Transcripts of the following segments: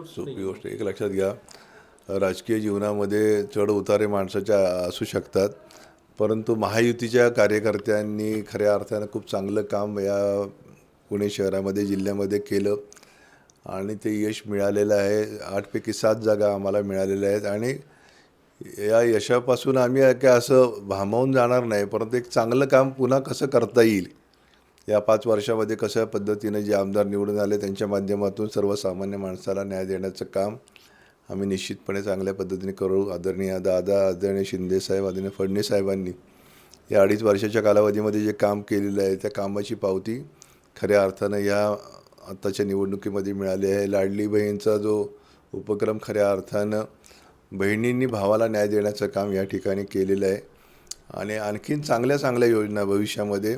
गोष्ट एक लक्षात घ्या राजकीय जीवनामध्ये चढ उतारे माणसाच्या असू शकतात परंतु महायुतीच्या कार्यकर्त्यांनी खऱ्या अर्थानं खूप चांगलं काम या पुणे शहरामध्ये जिल्ह्यामध्ये केलं आणि ते यश मिळालेलं आहे. आठपैकी सात जागा आम्हाला मिळालेल्या आहेत आणि या यशापासून आम्ही काय असं भांबावून जाणार नाही परंतु एक चांगलं काम पुन्हा कसं करता येईल या पाच वर्षामध्ये कशा पद्धतीने जे आमदार निवडून आले त्यांच्या माध्यमातून सर्वसामान्य माणसाला न्याय देण्याचं काम आम्ही निश्चितपणे चांगल्या पद्धतीने करू. आदरणीय दादा आदरणीय शिंदेसाहेब आदरणीय फडणवीस साहेबांनी या अडीच वर्षाच्या कालावधीमध्ये जे काम केलेलं आहे त्या कामाची पावती खऱ्या अर्थानं या आत्ताच्या निवडणुकीमध्ये मिळाली आहे. लाडली बहीणचा जो उपक्रम खऱ्या अर्थानं बहिणींनी भावाला न्याय देण्याचं काम या ठिकाणी केलेलं आहे. आणि आणखीन चांगल्या चांगल्या योजना भविष्यामध्ये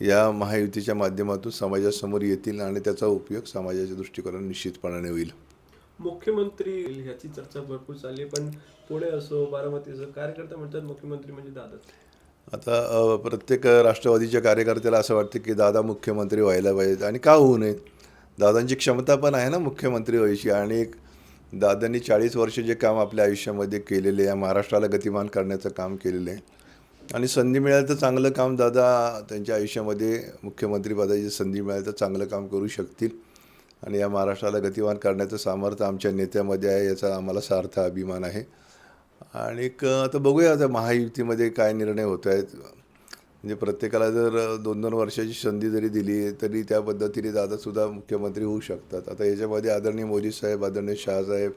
या महायुतीच्या माध्यमातून समाजासमोर येतील आणि त्याचा उपयोग समाजाच्या दृष्टिकोनातून निश्चितपणाने होईल. मुख्यमंत्री ह्याची चर्चा भरपूर चालली पण पुणे असो बारामती असो कार्यकर्ते म्हणतात मुख्यमंत्री म्हणजे दादाच. आता प्रत्येक राष्ट्रवादीच्या कार्यकर्त्याला असं वाटतं की दादा मुख्यमंत्री व्हायला पाहिजेत आणि का होऊ नयेत? दादांची क्षमता पण आहे ना मुख्यमंत्री व्हायची आणि एक दादांनी चाळीस वर्ष जे काम आपल्या आयुष्यामध्ये केलेले आहे महाराष्ट्राला गतिमान करण्याचं काम केलेलं आहे. आणि संधी मिळाली तर चांगलं काम दादा त्यांच्या आयुष्यामध्ये मुख्यमंत्रीपदाची संधी मिळाली तर चांगलं काम करू शकतील. आणि या महाराष्ट्राला गतिमान करण्याचं सामर्थ्य आमच्या नेत्यामध्ये आहे याचा आम्हाला सार्थ अभिमान आहे. आणि आता बघूया आता महायुतीमध्ये काय निर्णय होत आहेत. म्हणजे प्रत्येकाला जर दोन दोन वर्षाची संधी जरी दिली तरी त्या पद्धतीने दादासुद्धा मुख्यमंत्री होऊ शकतात. आता याच्यामध्ये आदरणीय मोदी साहेब आदरणीय शहासाहेब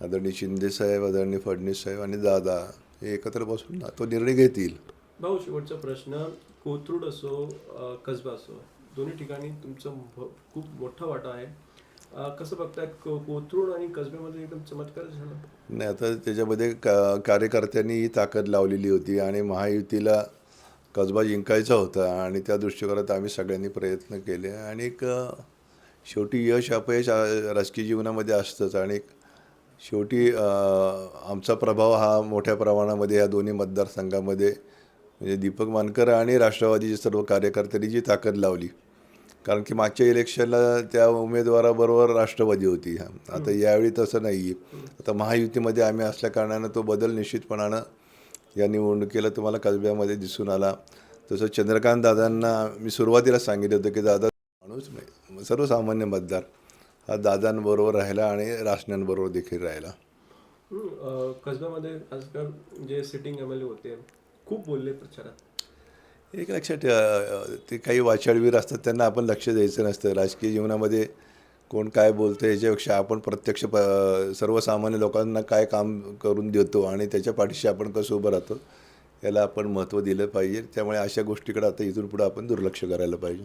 आदरणीय शिंदेसाहेब आदरणीय फडणवीस साहेब आणि दादा हे एकत्र बसून ना तो निर्णय घेतील. भाऊ शेवटचा प्रश्न कोथरूड असो कसबा असो दोन्ही ठिकाणी तुमचं खूप मोठा वाटा आहे. कसं बघताय कोथरूड आणि कसब्यामध्ये एकदम चमत्कार झाला? नाही आता त्याच्यामध्ये का कार्यकर्त्यांनी ही ताकद लावलेली होती आणि महायुतीला कसबा जिंकायचा होता आणि त्या दृष्टिकोनात आम्ही सगळ्यांनी प्रयत्न केले. आणि एक शेवटी यश अपयश राजकीय जीवनामध्ये असतंच आणि एक शेवटी आमचा प्रभाव हा मोठ्या प्रमाणामध्ये या दोन्ही मतदारसंघामध्ये म्हणजे दीपक मानकर आणि राष्ट्रवादीचे सर्व कार्यकर्त्यांनी जी ताकद लावली. कारण की मागच्या इलेक्शनला त्या उमेदवाराबरोबर राष्ट्रवादी होती. आता यावेळी तसं नाही आहे आता महायुतीमध्ये आम्ही असल्या कारणानं तो बदल निश्चितपणानं या निवडणुकीला तुम्हाला कसब्यामध्ये दिसून आला. तसं चंद्रकांत दादांना मी सुरुवातीला सांगितलं होतं की दादा माणूस सर्वसामान्य मतदार. दादांबरोबर राहिला आणि राष्ट्रांबरोबर देखील राहिला. कसब्यामध्ये आजकाल जे सिटिंग एम एल ए होते खूप बोलले प्रचारात. एक लक्षात ते काही वाचाळवीर असतात त्यांना आपण लक्ष द्यायचं नसतं. राजकीय जीवनामध्ये कोण काय बोलतं याच्यापेक्षा आपण प्रत्यक्ष प सर्वसामान्य लोकांना काय काम करून देतो आणि त्याच्या पाठीशी आपण कसं उभं राहतो याला आपण महत्त्व दिलं पाहिजे. त्यामुळे अशा गोष्टीकडे आता इथून पुढं आपण दुर्लक्ष करायला पाहिजे.